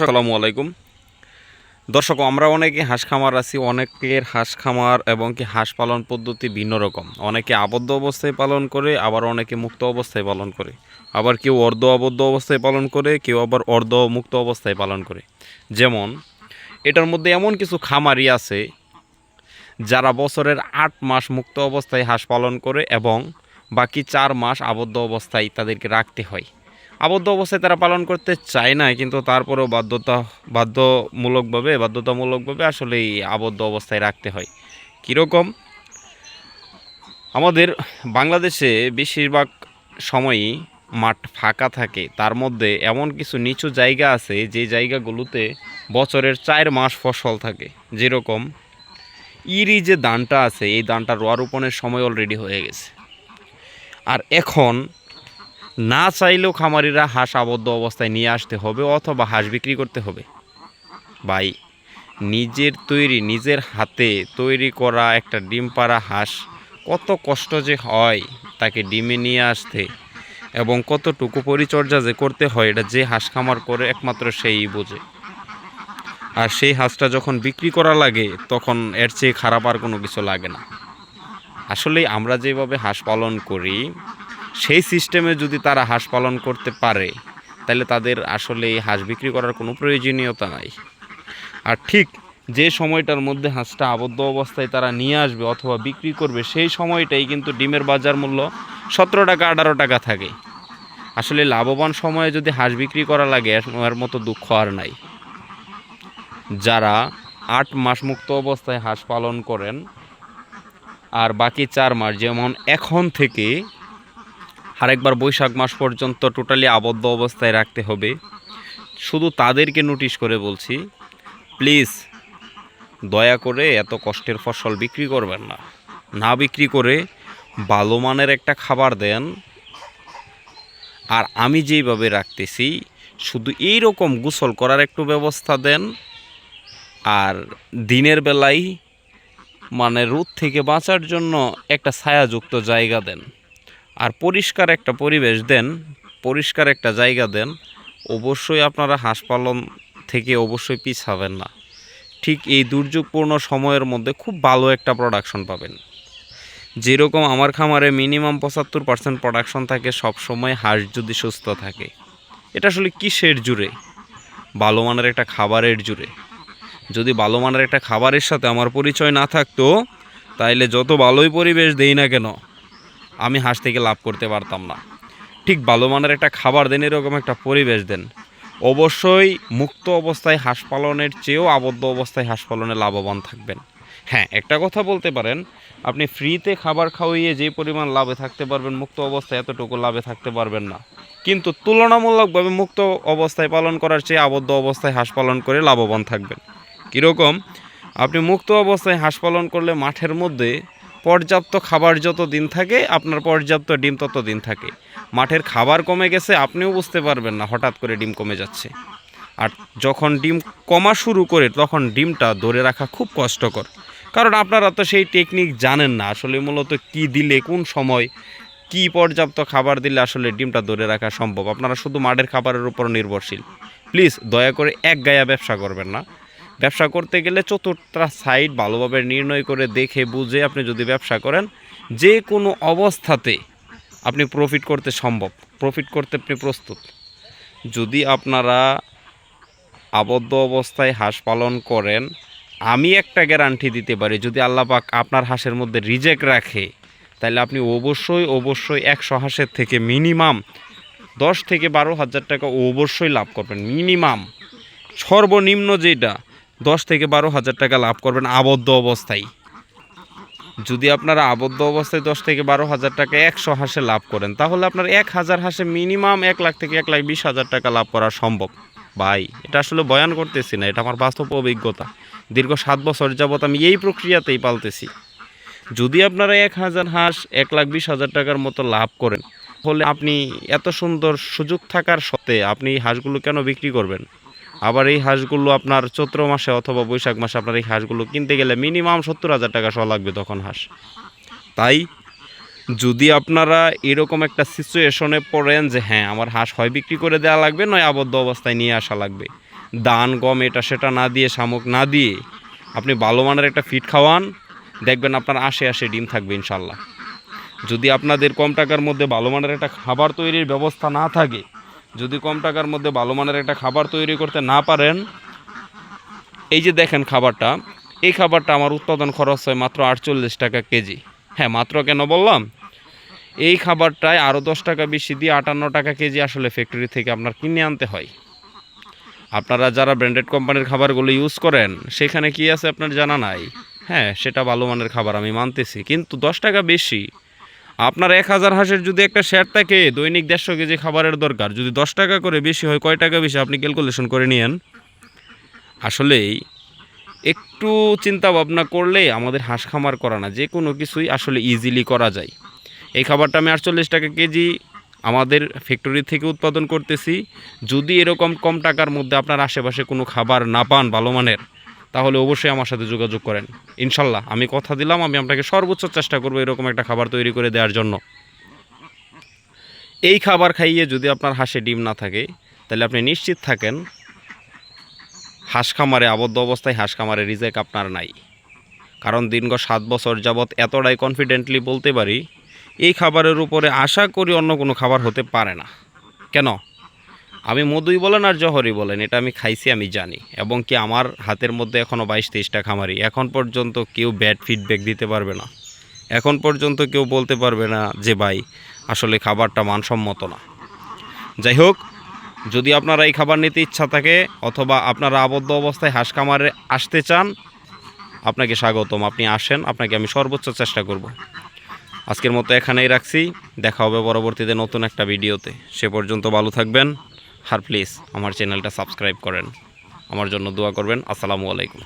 আসসালামু আলাইকুম। দর্শক, আমরা অনেকে হাঁস খামার আছি, অনেকের হাঁস খামার এবং কি হাঁস পালন পদ্ধতি ভিন্ন রকম। অনেকে আবদ্ধ অবস্থায় পালন করে, আবার অনেকে মুক্ত অবস্থায় পালন করে। আবার কেউ অর্ধ আবদ্ধ অবস্থায় পালন করে, কেউ আবার অর্ধ মুক্ত অবস্থায় পালন করে। যেমন, এটার মধ্যে এমন কিছু খামারি আছে, যারা বছরের আট মাস মুক্ত অবস্থায় হাঁস পালন করে এবং বাকি চার মাস আবদ্ধ অবস্থায় তাদেরকে রাখতে হয়। আবদ্ধ অবস্থায় তারা পালন করতে চায় না, কিন্তু তারপরেও বাধ্যতা, বাধ্যমূলকভাবে, বাধ্যতামূলকভাবে আসলে এই আবদ্ধ অবস্থায় রাখতে হয়। কীরকম? আমাদের বাংলাদেশে বেশিরভাগ সময়ই মাঠ ফাঁকা থাকে। তার মধ্যে এমন কিছু নিচু জায়গা আছে, যে জায়গাগুলোতে বছরের চার মাস ফসল থাকে। যেরকম ইরি যে ধানটা আছে, এই ধানটা রোয়া রোপণের সময় অলরেডি হয়ে গেছে। আর এখন না চাইলেও খামারিরা হাঁস আবদ্ধ অবস্থায় নিয়ে আসতে হবে অথবা হাঁস বিক্রি করতে হবে। ভাই, নিজের তৈরি, নিজের হাতে তৈরি করা একটা ডিম পাড়া হাঁস কত কষ্ট যে হয় তাকে ডিমে নিয়ে আসতে এবং কতটুকু পরিচর্যা যে করতে হয় এটা যে হাঁস খামার করে একমাত্র সেই বোঝে। আর সেই হাঁসটা যখন বিক্রি করা লাগে তখন এর চেয়ে খারাপ আর কোনো কিছু লাগে না। আসলে আমরা যেভাবে হাঁস পালন করি সেই সিস্টেমে যদি তারা হাঁস পালন করতে পারে, তাহলে তাদের আসলে এই হাঁস বিক্রি করার কোনো প্রয়োজনীয়তা নাই। আর ঠিক যে সময়টার মধ্যে হাঁসটা আবদ্ধ অবস্থায় তারা নিয়ে আসবে অথবা বিক্রি করবে, সেই সময়টাই কিন্তু ডিমের বাজার মূল্য সতেরো টাকা, আঠারো টাকা থাকে। আসলে লাভবান সময়ে যদি হাঁস বিক্রি করা লাগে এর- মতো দুঃখ আর নাই। যারা আট মাস মুক্ত অবস্থায় হাঁস পালন করেন, আর বাকি চার মাস, যেমন এখন থেকে আরেকবার বৈশাখ মাস পর্যন্ত টোটালি আবদ্ধ অবস্থায় রাখতে হবে। শুধু তাদেরকে নোটিশ করে বলছি প্লিজ দয়া করে এত কষ্টের ফসল বিক্রি করবেন না। না বিক্রি করে ভালো মানের একটা খাবার দেন। আর আমি যেইভাবে রাখতেছি, শুধু এই রকম গোসল করার একটু ব্যবস্থা দেন। আর দিনের বেলায় মানে রোদ থেকে বাঁচার জন্য একটা ছায়াযুক্ত জায়গা দেন। আর পরিষ্কার একটা পরিবেশ দেন, পরিষ্কার একটা জায়গা দেন, অবশ্যই আপনারা হাঁস পালন থেকে অবশ্যই পিছাবেন না। ঠিক এই দুর্যোগপূর্ণ সময়ের মধ্যে খুব ভালো একটা প্রোডাকশন পাবেন। যেরকম আমার খামারে মিনিমাম পঁচাত্তর পার্সেন্ট প্রোডাকশন থাকে সব সময় হাঁস যদি সুস্থ থাকে। এটা আসলে কিসের জুড়ে? ভালো মানের একটা খাবারের জুড়ে। যদি ভালো মানের একটা খাবারের সাথে আমার পরিচয় না থাকতো, তাইলে যত ভালোই পরিবেশ দেই না কেন? আমি হাঁস থেকে লাভ করতে পারতাম না। ঠিক ভালো মানের একটা খাবার দেন, এরকম একটা পরিবেশ দেন। অবশ্যই মুক্ত অবস্থায় হাঁস পালনের চেয়েও আবদ্ধ অবস্থায় হাঁস পালনে লাভবান থাকবেন। হ্যাঁ একটা কথা বলতে পারেন, আপনি ফ্রিতে খাবার খাওয়িয়ে যে পরিমাণ লাভে থাকতে পারবেন, মুক্ত অবস্থায় এতটুকু লাভে থাকতে পারবেন না। কিন্তু তুলনামূলকভাবে মুক্ত অবস্থায় পালন করার চেয়ে আবদ্ধ অবস্থায় হাঁস পালন করে লাভবান থাকবেন। কীরকম? আপনি মুক্ত অবস্থায় হাঁস পালন করলে মাঠের মধ্যে পর্যাপ্ত খাবার যত দিন থাকে, আপনার পর্যাপ্ত ডিম তত দিন থাকে। মাঠের খাবার কমে গেছে, আপনিও বুঝতে পারবেন না হঠাৎ করে ডিম কমে যাচ্ছে। আর যখন ডিম কমা শুরু করে, তখন ডিমটা ধরে রাখা খুব কষ্টকর। কারণ আপনারা তো সেই টেকনিক জানেন না, আসলে মূলত কি দিলে, কোন সময় কি পর্যাপ্ত খাবার দিলে আসলে ডিমটা ধরে রাখা সম্ভব। আপনারা শুধু মাঠের খাবারের উপর নির্ভরশীল। প্লিজ দয়া করে এক গায়া ব্যবসা করবেন না। ব্যবসা করতে গেলে চতুর্থটা সাইড ভালোভাবে নির্ণয় করে দেখে বুঝে আপনি যদি ব্যবসা করেন, যে কোনো অবস্থাতে আপনি প্রফিট করতে সম্ভব। প্রফিট করতে আপনি প্রস্তুত। যদি আপনারা আবদ্ধ অবস্থায় হাঁস পালন করেন, আমি একটা গ্যারান্টি দিতে পারি, যদি আল্লাহ পাক আপনার হাঁসের মধ্যে রিজেক্ট রাখে, তাহলে আপনি অবশ্যই অবশ্যই একশো হাঁসের থেকে মিনিমাম দশ থেকে বারো হাজার টাকা অবশ্যই লাভ করবেন। মিনিমাম সর্বনিম্ন যেটা দশ থেকে বারো হাজার টাকা লাভ করবেন আবদ্ধ অবস্থায়। যদি আপনারা আবদ্ধ অবস্থায় দশ থেকে বারো হাজার টাকা একশো হাঁসে লাভ করেন, তাহলে আপনার এক হাজার হাঁসে মিনিমাম এক লাখ থেকে এক লাখ বিশ হাজার টাকা লাভ করা সম্ভব। ভাই, এটা আসলে বয়ান করতেছি না, এটা আমার বাস্তব অভিজ্ঞতা। দীর্ঘ সাত বছর যাবত আমি এই প্রক্রিয়াতেই পালতেছি। যদি আপনারা এক হাজার হাঁস এক লাখ বিশ হাজার টাকার মতো লাভ করেন, তাহলে আপনি এত সুন্দর সুযোগ থাকার সত্ত্বে আপনি হাঁসগুলো কেন বিক্রি করবেন? আবার এই হাঁসগুলো আপনার চৈত্র মাসে অথবা বৈশাখ মাসে আপনার এই হাঁসগুলো কিনতে গেলে মিনিমাম সত্তর হাজার টাকা সহ লাগবে তখন হাঁস। তাই যদি আপনারা এরকম একটা সিচুয়েশনে পড়েন যে হ্যাঁ আমার হাঁস হয় বিক্রি করে দেওয়া লাগবে, নয় আবদ্ধ অবস্থায় নিয়ে আসা লাগবে। দান, গম, এটা সেটা না দিয়ে, শামুক না দিয়ে আপনি ভালো মানের একটা ফিট খাওয়ান, দেখবেন আপনার আশে আশে ডিম থাকবে ইনশাল্লাহ। যদি আপনাদের কম টাকার মধ্যে ভালো মানের একটা খাবার তৈরির ব্যবস্থা না থাকে যদি কম টাকার মধ্যে ভালো মানের একটা খাবার তৈরি করতে না পারেন, এই যে দেখেন খাবারটা, এই খাবারটা আমার উৎপাদন খরচ হয় মাত্র আটচল্লিশ টাকা কেজি। হ্যাঁ মাত্র কেন বললাম? এই খাবারটায় আরও দশ টাকা বেশি দিয়ে আটান্ন টাকা কেজি আসলে ফ্যাক্টরি থেকে আপনার কিনে আনতে হয়। আপনারা যারা ব্র্যান্ডেড কোম্পানির খাবারগুলো ইউজ করেন, সেখানে কি আছে আপনার জানা নাই? হ্যাঁ সেটা ভালো মানের খাবার আমি মানতেছি, কিন্তু দশ টাকা বেশি আপনার এক হাজার হাঁসের যদি একটা শেয়ার থাকে, দৈনিক দেড়শো কেজি খাবারের দরকার। যদি দশ টাকা করে বেশি হয়, কয় টাকা বেশি আপনি ক্যালকুলেশন করে নিয়েন। আসলেই একটু চিন্তা ভাবনা করলে আমাদের হাঁস খামার করা না, যে কোনো কিছুই আসলে ইজিলি করা যায়। এই খাবারটা আমি আটচল্লিশ টাকা কেজি আমাদের ফ্যাক্টরি থেকে উৎপাদন করতেছি। যদি এরকম কম টাকার মধ্যে আপনার আশেপাশে কোনো খাবার না পান ভালো মানের তাহলে অবশ্যই আমার সাথে যোগাযোগ করেন। ইনশাল্লাহ, আমি কথা দিলাম, আমি আপনাকে সর্বোচ্চ চেষ্টা করব এরকম একটা খাবার তৈরি করে দেওয়ার জন্য। এই খাবার খাইয়ে যদি আপনার হাঁসে ডিম না থাকে, তাহলে আপনি নিশ্চিত থাকেন, হাঁস খামারে আবদ্ধ অবস্থায় হাঁস খামারে রিজেক আপনার নাই। কারণ দীর্ঘ সাত বছর যাবৎ এতটাই কনফিডেন্টলি বলতে পারি, এই খাবারের উপরে আশা করি অন্য কোনো খাবার হতে পারে না। কেন? আমি মধুই বলেন আর জহরই বলেন, এটা আমি খাইছি, আমি জানি। এবং কি আমার হাতের মধ্যে এখনও বাইশ তেইশটা খামারি। এখন পর্যন্ত কেউ ব্যাড ফিডব্যাক দিতে পারবে না। এখন পর্যন্ত কেউ বলতে পারবে না যে, ভাই, আসলে খাবারটা মানসম্মত না। যাই হোক, যদি আপনারা এই খাবার নিতে ইচ্ছা থাকে, অথবা আপনারা আবদ্ধ অবস্থায় হাঁস খামারে আসতে চান, আপনাকে স্বাগতম। আপনি আসেন, আপনাকে আমি সর্বোচ্চ চেষ্টা করব। আজকের মতো এখানেই রাখছি। দেখা হবে পরবর্তীতে নতুন একটা ভিডিওতে। সে পর্যন্ত ভালো থাকবেন। আর প্লিজ আমার চ্যানেলটা সাবস্ক্রাইব করেন। আমার জন্য দোয়া করবেন। আসসালামু আলাইকুম।